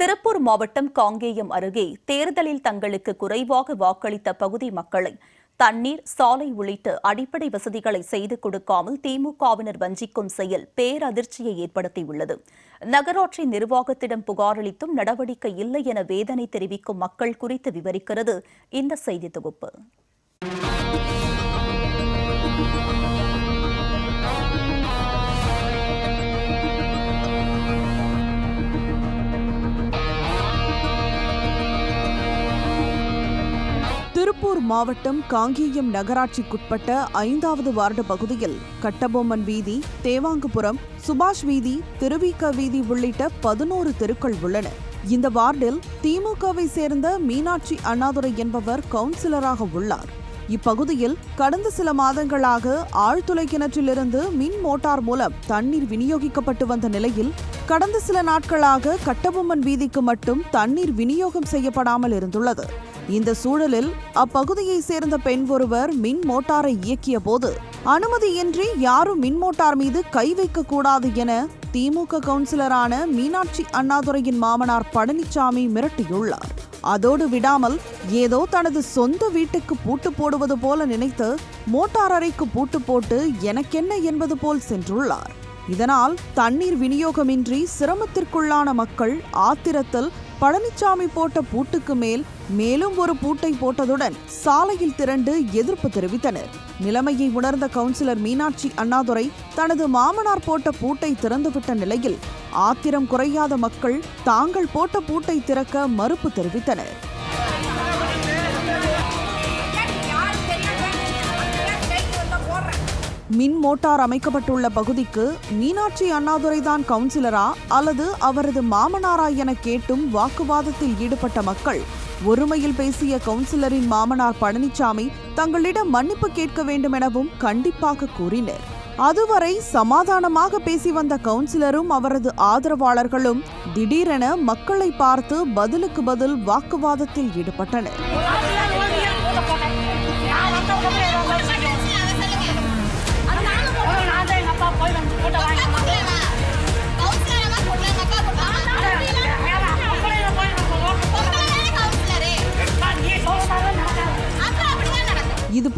திருப்பூர் மாவட்டம் காங்கேயம் அருகே தேர்தலில் தங்களுக்கு குறைவாக வாக்களித்த பகுதி மக்களை தண்ணீர் சாலை உள்ளிட்ட அடிப்படை வசதிகளை செய்து கொடுக்காமல் திமுகவினர் வஞ்சிக்கும் செயல் பேரதிர்ச்சியை ஏற்படுத்தியுள்ளது. நகராட்சி நிர்வாகத்திடம் புகாரளித்தும் நடவடிக்கை இல்லை என வேதனை தெரிவிக்கும் மக்கள் குறித்து விவரிக்கிறது இந்த செய்தி தொகுப்பு. திருப்பூர் மாவட்டம் காங்கேயம் நகராட்சிக்குட்பட்ட ஐந்தாவது வார்டு பகுதியில் கட்டபொம்மன் வீதி தேவாங்குபுரம் சுபாஷ் வீதி திருவிக வீதி உள்ளிட்ட பதினோரு தெருக்கள் உள்ளன. இந்த வார்டில் திமுகவை சேர்ந்த மீனாட்சி அண்ணாதுரை என்பவர் கவுன்சிலராக உள்ளார். இப்பகுதியில் கடந்த சில மாதங்களாக ஆழ்துளை கிணற்றிலிருந்து மின் மோட்டார் மூலம் தண்ணீர் விநியோகிக்கப்பட்டு வந்த நிலையில் கடந்த சில நாட்களாக கட்டபொம்மன் வீதிக்கு மட்டும் தண்ணீர் விநியோகம் செய்யப்படாமல் இருந்துள்ளது. இந்த சூழலில் அப்பகுதியை சேர்ந்த பெண் ஒருவர் மின் மோட்டாரை இயக்கிய போது அனுமதியின்றி யாரும் மின் மோட்டார் மீது கை வைக்க கூடாது என திமுக கவுன்சிலரான மீனாட்சி அண்ணாதுரையின் மாமனார் பழனிசாமி மிரட்டியுள்ளார். அதோடு விடாமல் ஏதோ தனது சொந்த வீட்டுக்கு பூட்டு போடுவது போல நினைத்து மோட்டார் அறைக்கு பூட்டு போட்டு எனக்கென்ன என்பது போல் சென்றுள்ளார். இதனால் தண்ணீர் விநியோகமின்றி சிரமத்திற்குள்ளான மக்கள் ஆத்திரத்தில் பழனிசாமி போட்ட பூட்டுக்கு மேல் மேலும் ஒரு பூட்டை போட்டதுடன் சாலையில் திரண்டு எதிர்ப்பு தெரிவித்தனர். நிலைமையை உணர்ந்த கவுன்சிலர் மீனாட்சி அண்ணாதுரை தனது மாமனார் போட்ட பூட்டை திறந்துவிட்ட நிலையில் ஆத்திரம் குறையாத மக்கள் தாங்கள் போட்ட பூட்டை திறக்க மறுப்பு தெரிவித்தனர். மின் மோட்டார் அமைக்கப்பட்டுள்ள பகுதிக்கு மீனாட்சி அண்ணாதுரைதான் கவுன்சிலரா அல்லது அவரது மாமனாரா என கேட்டும் வாக்குவாதத்தில் ஈடுபட்ட மக்கள் ஒருமையில் பேசிய கவுன்சிலரின் மாமனார் பழனிசாமி தங்களிடம் மன்னிப்பு கேட்க வேண்டும் எனவும் கண்டிப்பாக கூறினர். அதுவரை சமாதானமாக பேசி வந்த கவுன்சிலரும் அவரது ஆதரவாளர்களும் திடீரென மக்களை பார்த்து பதிலுக்கு பதில் வாக்குவாதத்தில் ஈடுபட்டனர். இது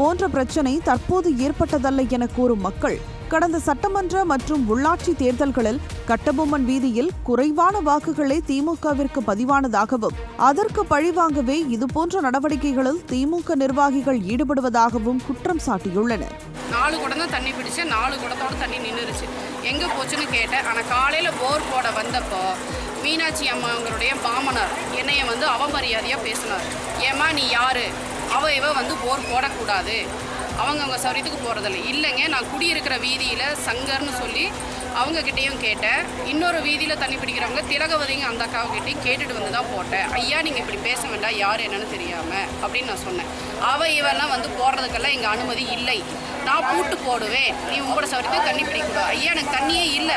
போன்ற பிரச்சனை தற்போது ஏற்பட்டதல்ல என கூறும் மக்கள். கடந்த சட்டமன்ற மற்றும் உள்ளாட்சி தேர்தல்களில் கட்டபொம்மன் வீதியில் குறைவான வாக்குகளே திமுகவிற்கு பதிவானதாகவும் அதற்கு பழிவாங்கவே இதுபோன்ற நடவடிக்கைகளில் திமுக நிர்வாகிகள் ஈடுபடுவதாகவும் குற்றம் சாட்டியுள்ளனர். நாலு குடம் தான் தண்ணி பிடிச்சு நாலு குடத்தோட தண்ணி நின்றுச்சு எங்கே போச்சுன்னு கேட்டேன். ஆனால் காலையில் போர் போட வந்தப்போ மீனாட்சி அம்மாங்களுடைய பாமனர் என்னைய வந்து அவமரியாதையாக பேசினார். ஏம்மா நீ யாரு? அவ இவ வந்து போர் போடக்கூடாது. அவங்க அவங்க சௌரியத்துக்கு போகிறதில்ல இல்லைங்க நான் குடியிருக்கிற வீதியில் சங்கர்னு சொல்லி அவங்கக்கிட்டேயும் கேட்டேன். இன்னொரு வீதியில் தண்ணி பிடிக்கிறவங்க திலகவதிங்க அந்த அக்காவுக்கிட்டையும் கேட்டுட்டு வந்து தான் போட்டேன். ஐயா நீங்கள் இப்படி பேச வேண்டாம் யார் என்னன்னு தெரியாமல் அப்படின்னு நான் சொன்னேன். அவ இவெல்லாம் வந்து போடுறதுக்கெல்லாம் எங்கள் அனுமதி இல்லை. நான் பூட்டு போடுவேன். நீ உங்களோட சௌரியத்துக்கு தண்ணி பிடிக்கூடாது ஐயா எனக்கு தண்ணியே இல்லை.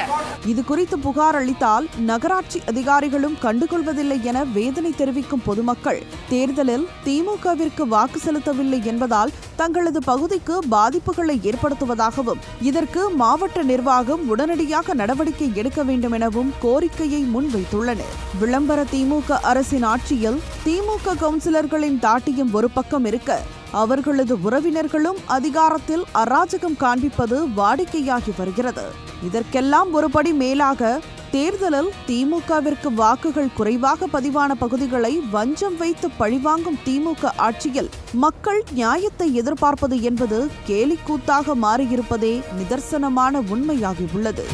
இது குறித்து புகார் அளித்தால் நகராட்சி அதிகாரிகளும் கண்டுகொள்வதில்லை என வேதனை தெரிவிக்கும் பொதுமக்கள். தேர்தலில் திமுகவிற்கு வாக்கு செலுத்தவில்லை என்பதால் தங்களது பகுதிக்கு பாதிப்புகளை ஏற்படுத்துவதாகவும் இதற்கு மாவட்ட நிர்வாகம் உடனடியாக நடவடிக்கை எடுக்க வேண்டும் எனவும் கோரிக்கையை முன்வைத்துள்ளனர். விளம்பர திமுக அரசின் ஆட்சியில் திமுக கவுன்சிலர்களின் தாட்டியம் ஒரு பக்கம் இருக்க அவர்களது உறவினர்களும் அதிகாரத்தில் அராஜகம் காண்பிப்பது வாடிக்கையாகி வருகிறது. இதற்கெல்லாம் ஒருபடி மேலாக தேர்தலில் திமுகவிற்கு வாக்குகள் குறைவாக பதிவான பகுதிகளை வஞ்சம் வைத்து பழிவாங்கும் திமுக ஆட்சியில் மக்கள் நியாயத்தை எதிர்பார்ப்பது என்பது கேலிக்கூத்தாக மாறியிருப்பதே நிதர்சனமான உண்மையாகியுள்ளது.